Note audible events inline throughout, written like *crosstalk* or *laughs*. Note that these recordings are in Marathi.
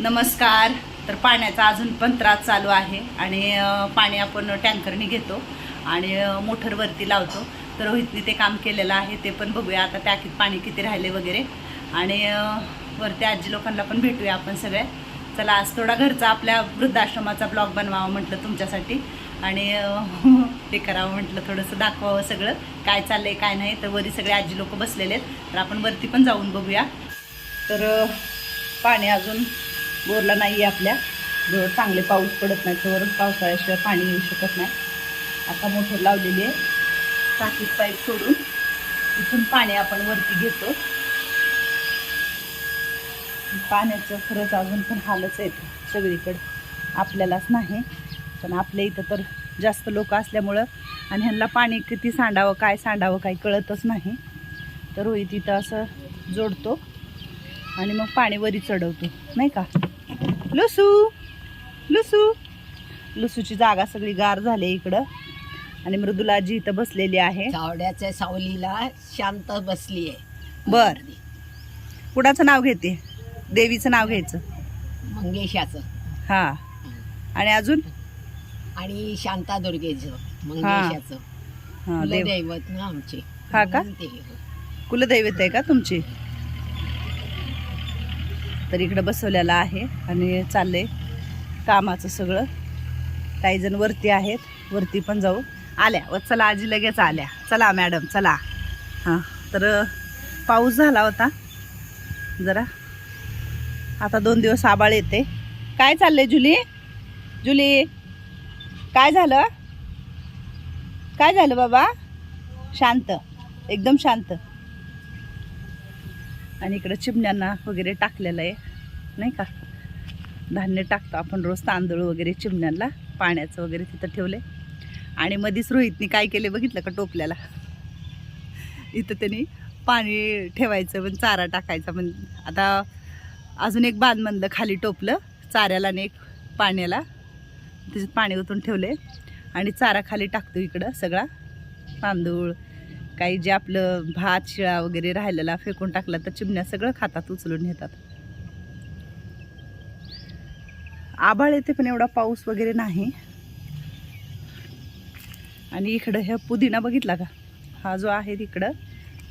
नमस्कार. तर पाण्याचा अजून पण त्रास चालू आहे आणि पाणी आपण टँकरने घेतो आणि अ, मोटरवरती लावतो. तर रोहितने ते काम केलेलं आहे ते पण बघूया. आता टाकीत पाणी किती राहिले वगैरे. आणि वरती आजी लोकांना पण भेटूया आपण सगळ्या चला आज थोडा घरचा आपल्या वृद्धाश्रमाचा ब्लॉग बनवावा म्हटलं तुमच्यासाठी. आणि ते *laughs* करावं म्हटलं थोडंसं दाखवावं सगळं. काय चाललं आहे काय नाही. तर वरी सगळे आजी लोक बसलेले आहेत. तर आपण वरती पण जाऊन बघूया. तर पाणी अजून बोरला नाही आहे आपल्या. जवळ चांगले पाऊस पडत नाही तर पावसाळ्याशिवाय पाणी येऊ शकत नाही. आता मोटर लावलेली आहे. टाकीत पाईप सोडून. इथून पाणी आपण वरती घेतो. पाण्याचं खरंच अजून पण हालच आहेत सगळीकडं. आपल्यालाच नाही पण आपल्या इथं तर जास्त लोक असल्यामुळं आणि ह्यांना पाणी किती सांडावं काय सांडावं काही कळतच नाही. तर रोहित इथं असं जोडतो आणि मग पाणी वरी चढवतो. नाही का? लुसू लुसू. लुसूची जागा सगळी गार झाली इकडं. आणि मृदुलाजी इथं बसलेली आहे. चावड्याच्या सावलीला शांत बसली आहे बर. कुणाचं नाव घेते? देवीचं नाव घ्यायचं. मंगेशाचं. हा. आणि अजून? आणि शांता दुर्गेचं मंगेशाचं. हा देव. कुलदैवत ना आमचे. हा का? कुलदैवत आहे का तुमची? तर इकडं बसवलेला आहे आणि चाललंय कामाचं सगळं. काही जण वरती आहेत वरती पण जाऊ. आल्या व चला आजी लगेच आल्या. चला मॅडम चला. हां तर पाऊस झाला होता. जरा. आता दोन दिवस आबाळ येते. काय चाललंय जुली? जुली काय झालं? काय झालं बाबा? शांत. एकदम शांत. आणि इकडं चिमण्यांना वगैरे टाकलेलं आहे. नाही का? धान्य टाकतो आपण रोज तांदूळ वगैरे चिमण्यांना पाण्याचं वगैरे तिथं ठेवले आणि मधीच रोहितनी काय केले बघितलं का टोपल्याला? इथं त्यांनी पाणी ठेवायचं पण चारा टाकायचा पण आता अजून एक बांध म्हणलं खाली टोपलं चाऱ्याला आणि एक पाण्याला. त्याच्यात पाणी ओतून ठेवले आणि चारा खाली टाकतो इकडं सगळा तांदूळ काही जे आपलं भात शिळा वगैरे राहिलेला फेकून टाकला तर चिमण्या सगळं खातात उचलून नेतात. आभाळ येते पण एवढा पाऊस वगैरे नाही. आणि इकडं ह्या पुदिना बघितला का? हा जो आहे तिकडं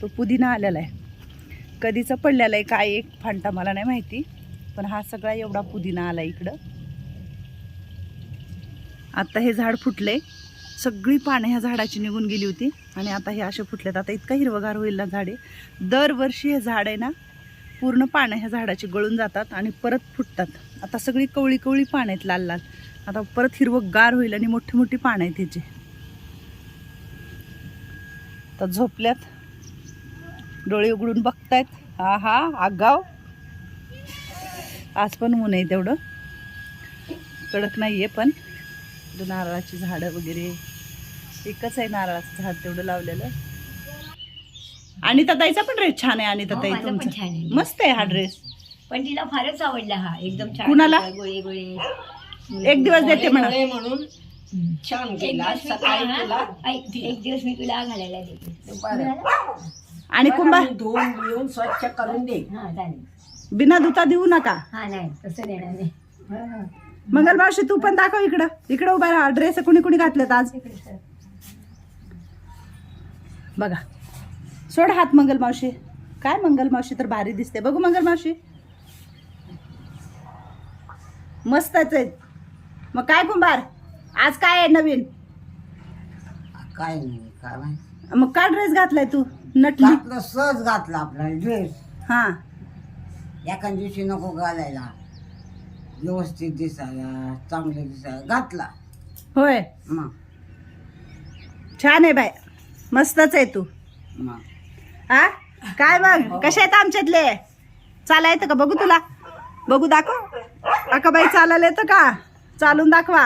तो पुदिना आलेला आहे. कधीचा पडलेला आहे काय एक फांटा मला नाही माहिती पण हा सगळा एवढा पुदिना आला इकडं. आता हे झाड फुटले सगळी पानं ह्या झाडाची निघून गेली होती. आणि आता हे असे फुटलेत. आता इतका हिरवगार होईल ना झाडे. दरवर्षी हे झाड आहे ना पूर्ण पानं ह्या झाडाची गळून जातात आणि परत फुटतात. आता सगळी कवळी कवळी पानं आहेत लाल लाल. आता परत हिरवगार होईल आणि मोठी मोठी पानं आहेत ह्याची तर झोपल्यात. डोळे उघडून बघतायत. हा हा आगाव. आज पण ऊन आहे तेवढं. कडक नाही आहे पण नारळाची झाडं वगैरे. एकच आहे नारळाचं झाड तेवढं लावलेलं. आणि ताईचा पण ड्रेस छान आहे आणि हो, ताई माझा पण तुमचा. छान आहे. मस्त आहे हा ड्रेस पण तिला फारच आवडला हा एकदम छान कुणाला? गोळे गोळे. एक दिवस देते म्हणा. म्हणून छान एक केला दिवस मी सकाळी तुला तुला हा, ऐक, एक दिवस मी तुला घालायला देते. आणि कुंभा मी धुवून बिवून स्वच्छ करून दे. हा चालेल. बिना धुता देऊ नका. हा नाही तसं देणार नाही. हा, हा. मंगल मावशी तू पण दाखव इकडं. इकडं उभा राहा. ड्रेस कुणी कुणी घातलेत आज? बघा. सोड हात मंगल मावशी. काय मंगल मावशी तर भारी दिसते. बघू मंगल मावशी. मस्तच आहेत मग काय कुंभार? आज काय आहे नवीन? काय नाही काय माहिती. मग काय ड्रेस घातलाय तू? नटली. घातलं सहज घातला आपला ड्रेस हा. एका दिवशी नको घालायला. व्यवस्थित दिसायला चांगले दिसायला. घातला. होय. मग. छान आहे बाय. मस्तच आहे तू. हा? काय मग? कसे आहेत आमच्यातले? चाला येतं का? बघू तुला. बघू दाखव. अकाबाई चालायला येतं का? चालून दाखवा.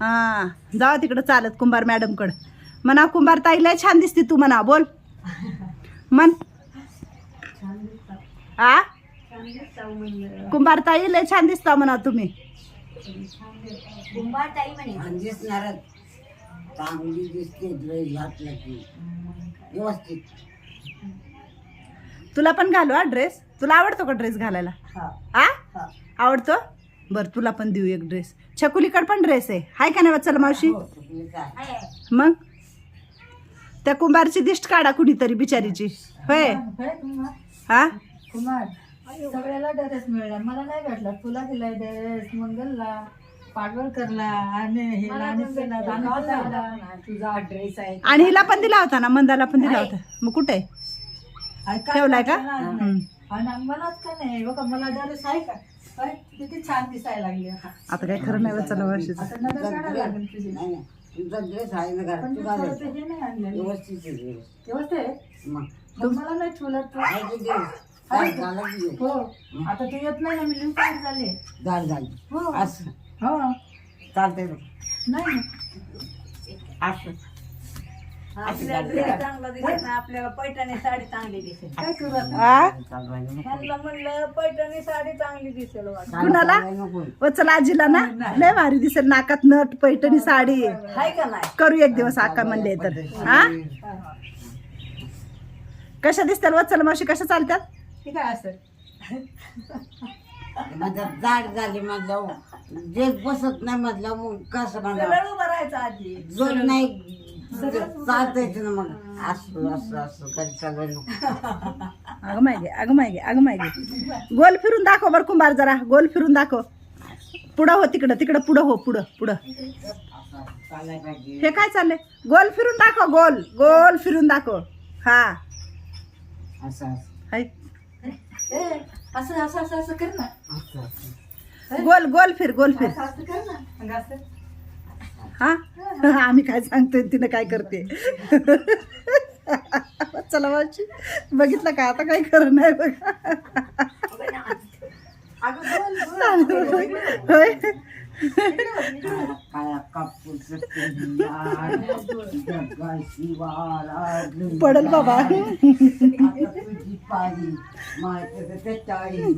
हा. जावा तिकडं चालत कुंभार मॅडमकडं. म्हणा कुंभार ताई लय छान दिसते तू म्हणा. बोल. मन आ? कुंभार ताई लय छान दिसता म्हणा तुम्ही कुंभारताई म्हणे आणि दिसणारच चांगली दिसते ड्रेस घातला की व्यवस्थित. तुला पण घालू हा ड्रेस? तुला आवडतो का ड्रेस घालायला? हा. आ? हा. आवडतो? बर तुला पण देऊ एक ड्रेस. छकुलीकडे पण ड्रेस आहे. हाय का नाही चल मावशी? मग? त्या कुंभारची दिष्ट काढा कुणीतरी बिचारीची. होय? हा कुमार सगळ्याला ड्रेस मिळाला मला नाही भेटला. तुला दिलाय ड्रेस मंगलला. आणि. तुझा ड्रेस आहे आणि हिला पण दिला होता ना मंदाला पण दिला होता. मग कुठे आहे? ठेवलाय का? वाटलं नाही. हम्म. आणि मलाच का नाही? बघा मला ड्रेस आहे का? काय? किती छान दिसायला लागली. आता आता काय खरं नाही चला मावशीचं आता नजर काढायला लागेल तुझी. तुमचा ड्रेस आहे ना घरात. पण तू ते घालायचा. थोडं ते हे नाही आणलेलं. व्यवस्थित आहे ड्रेस. व्यवस्थित आहे? मग. मग मला नाही ठेवलं तर? आहे की ड्रेस? काय झालं की? हो. आता तू येत नाही ना मी झालं. हो. असं. हो. चालतंय बघ. नाही असं. आपल्याला चांगला पैठणी साडी चांगली दिसेल. काय करू आता? आ चालवायला नको. त्यांना म्हणलं पैठणी साडी चांगली दिसेल वाटतं. कुणाला? चालवायला नको. व चला आजीला ना? लय भारी दिसेल नाकात नट पैठणी साडी. हाय का नाही? करू एक दिवस आका म्हणले तर. हा? कशा दिसतात वत्सल मावशी? कशा चालतात ठीक आहे असं माझं जाड झाली म्हटलं ड्रेस बसत नाही म्हटलं मग कसं म्हणलं सगळं उभं राहायचं आधी. जोड नाही चालता येते ना मग. असं असं असं नको. अगं मागे अगं मागे अगं मागे. गोल फिरून दाखव बरं कुंभार जरा. गोल फिरून दाखव. पुढं हो तिकडं तिकडं पुढं हो पुढं पुढं. पाहिजे हे काय चाललंय? गोल फिरून दाखव गोल. गोल फिरून दाखव. हा. असं असं. हाय. असं असं असं असं कर ना. असं असं. गोल गोल फिर गोल फिर. असं असं कर ना. मग असं. हा? आम्ही काय सांगतोय तिनं काय करते? चला मावशी बघितलं का? आता काही खरं नाही बघा. अगं बोल, बोल. होय? काळा कापूस. पडल बाबा. आता तुझी पारी माझ्या त्या चाळी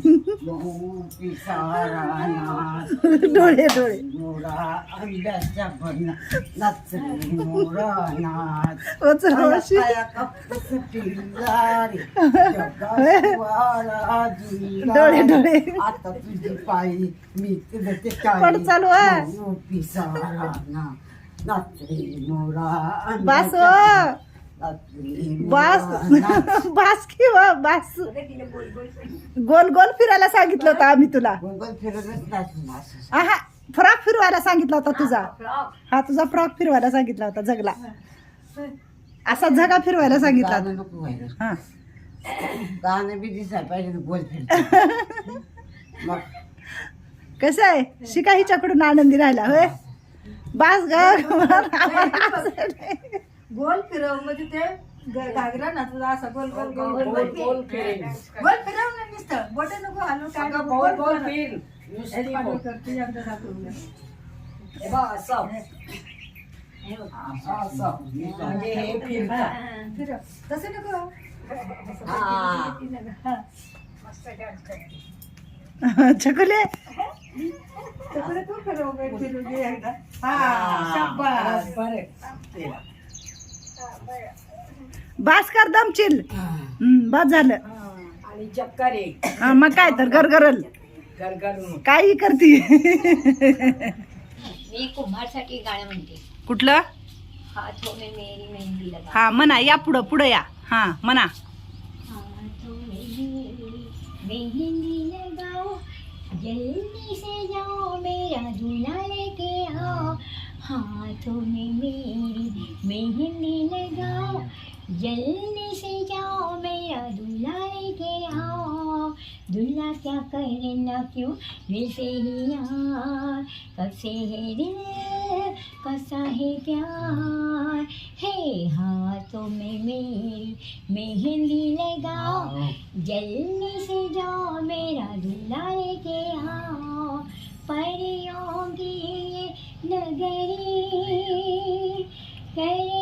बहु पिसारा नाच. डोळे डोळे मोरा अंड्याच्या बना नाचरे मोरा नाच ओ चला मावशी काळा कापूस किल्ला रे, जगाशी वारा जुंडा. डोळे डोळे आता तुझी पायी मी तुझं ते पण चालू आहे. पिसारा ना नाचरे मोरा बास अंड्याच्या हो. नाचरे बास मोरा नाच. बास *laughs* की व बास. गोल गोल फिरायला सांगितलं होतं आम्ही तुला. फ्रॉक फिरवायला सांगितला होता तुझा. हा तुझा फ्रॉक फिरवायला सांगितला होता जगला. असा जगा फिरवायला सांगितला होता गाणं नको व्हायला. हा. गाणं बी दिसायला पाहिजे गोल फिरत. *laughs* मग. कसं आहे? शिका हिच्याकडून आनंदी राहिला होय? बास ग गोल फिरव म्हणजे ते घागरा ना तुझा असा गोल गोल गोल गोल गोल गोल फिरव ना नुसतं. बोटे नको हलवून काय नको, गोल गोल फिर. एक पाठव कर, तू एकदा दाखवून दे. फिरव. तसं नको. छकुले तसं नको फिरव ग, फिरू दे एकदा. हा शाबास. बास कर दमचिल हम्म, बस झालं. आणि चक्कर हा मग काय तर गरगरल. गरगर काही करती. मी कुंभारसाठी गाणं म्हणते. कुठलं? हाथों में मेरी मेहंदी लगा हा म्हणा या पुढं पुढं या. हा म्हणा. हाथों में मेरी मेहंदी लगाओ जल्दी से जाओ मेरा दूल्हा आओ हाथों में मेरी मेहंदी लगाओ जल्दी से जाओ मेरा दूल्हा लेके आओ। दूल्हा क्या करना क्यों? दिल से ही यार कब से है दिल कसा है प्यार? है हाथों में मेरी मेहंदी लगाओ जल्दी से जाओ मेरा दूल्हा लेके आओ। परियों की ये नगरी करते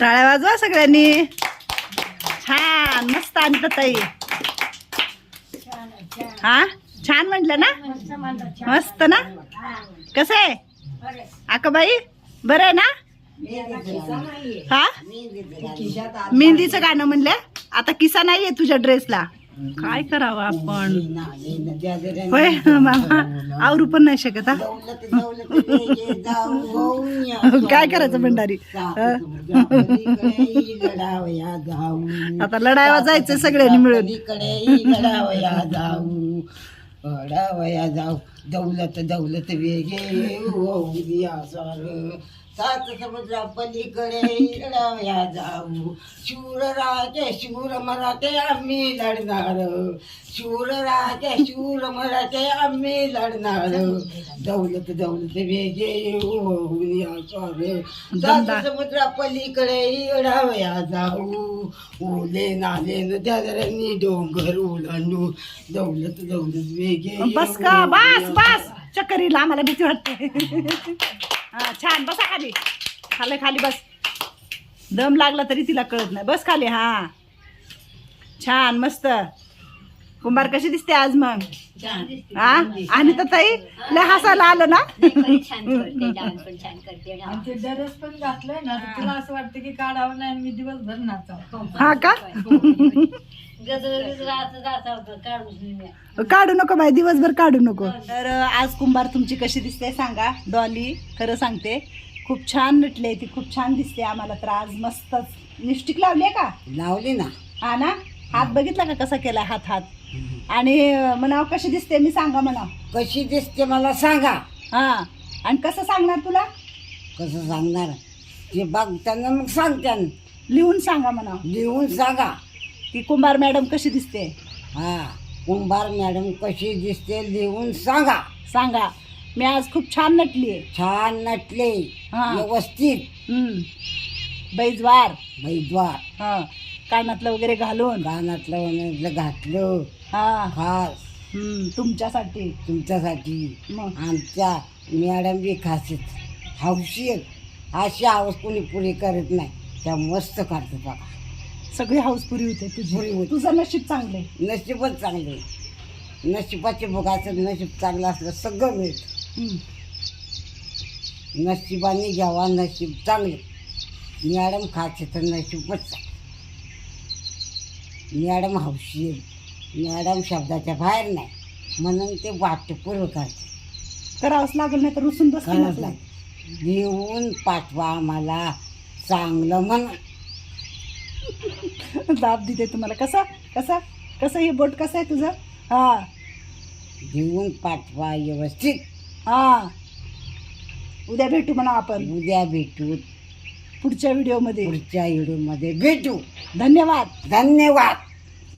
टाळ्या वाजवा सगळ्यांनी. छान मस्त आणत ताई. हा? छान म्हटलं ना? मस्त ना? कसं आहे? आकाबाई बरं आहे ना? हा? मेहंदीचं गाणं म्हणलं. आता किसा नाहीये तुझ्या ड्रेसला काय करावं आपण? होय मामा. आवरू पण नाही शकत काय करायचं भंडारी? आता लढायला जायचं सगळ्यांनी मिळून. इकडे लढावया जाऊ. दौलत दौलत वेगे सात समुद्रा पलीकडे लढावया जाऊ. शूर राजे शूर मराठे आम्ही लढणार. शूर राजे शूर मराठे आम्ही लढणार. दौलत दौलत वेगे होऊया सार सात समुद्रा पलीकडे लढावया जाऊ. ओले नाले नद्यानी डोंगर ओलांडू दौलत दौलत वेगे बस का? बस बस. चक्कर येईल आम्हाला भीती वाटते. हा छान. बसा खाली. खाली खाली बस. दम लागला तरी तिला कळत नाही. बस खाली हा. छान मस्त. कुंभार कशी दिसते आज मग? हा? आणि तर ताई लय हसायला आलं ना? आणि ते ड्रेस पण घातलंय ना तर तिला असं वाटतं की काढावं नाही मी दिवसभर नाचावं. हा का? काढू नको बाई दिवसभर काढू नको. तर आज कुंभार तुमची कशी दिसते सांगा. डॉली खरं सांगते खूप छान नटले ती खूप छान दिसते आम्हाला. तर आज मस्तच. लिपस्टिक लावली का? लावली ना. हा ना? हात बघितला का कसा केला हात हात आणि म्हणाव कशी दिसते मी सांगा म्हणा कशी दिसते मला सांगा. हा. आणि कसं सांगणार तुला? कसं सांगणार? ते बघताना मग सांगताना लिहून सांगा म्हणा लिहून सांगा. की कुंभार मॅडम कशी दिसते? हा. कुंभार मॅडम कशी दिसते लिहून सांगा. सांगा. मी आज खूप छान नटलीये. छान नटले. हा. व्यवस्थित. बैजवार. मैद्वार हा. कानातलं वगैरे घालून. कानातलं घातलं. हा. खास. हम्म तुमच्यासाठी. तुमच्यासाठी. मग? आमच्या मॅडम बी खास आहेत हौशी आहेत. अशी हौस कोणी पुरी करत नाही. त्या मस्त करतात बघा. सगळी हाऊस पुरी होते तुझी. पुरी होते. तुझं नशीब चांगले नशीबच चांगले नशिबाचे बघायचं नशीब चांगलं असलं सगळं मिळतं. नशिबाने घ्यावा नशीब चांगले. मॅडम खायचे तर नशीबच चांगलं. मॅडम हौशी आहे. मॅडम शब्दाच्या बाहेर नाही. म्हणून ते वाटते पूर्व करते. करावंच लागेल नाही तर रुसून करावंच लागेल. लिहून पाठवा आम्हाला चांगलं म्हण. दाब देते तुम्हाला. कसं? कसं? कसं हे बोट? कसं आहे तुझं? हा. लिहून पाठवा व्यवस्थित. हा. उद्या भेटू म्हणा आपण. उद्या भेटू. पुढच्या व्हिडिओमध्ये. पुढच्या व्हिडिओमध्ये भेटू. धन्यवाद. धन्यवाद.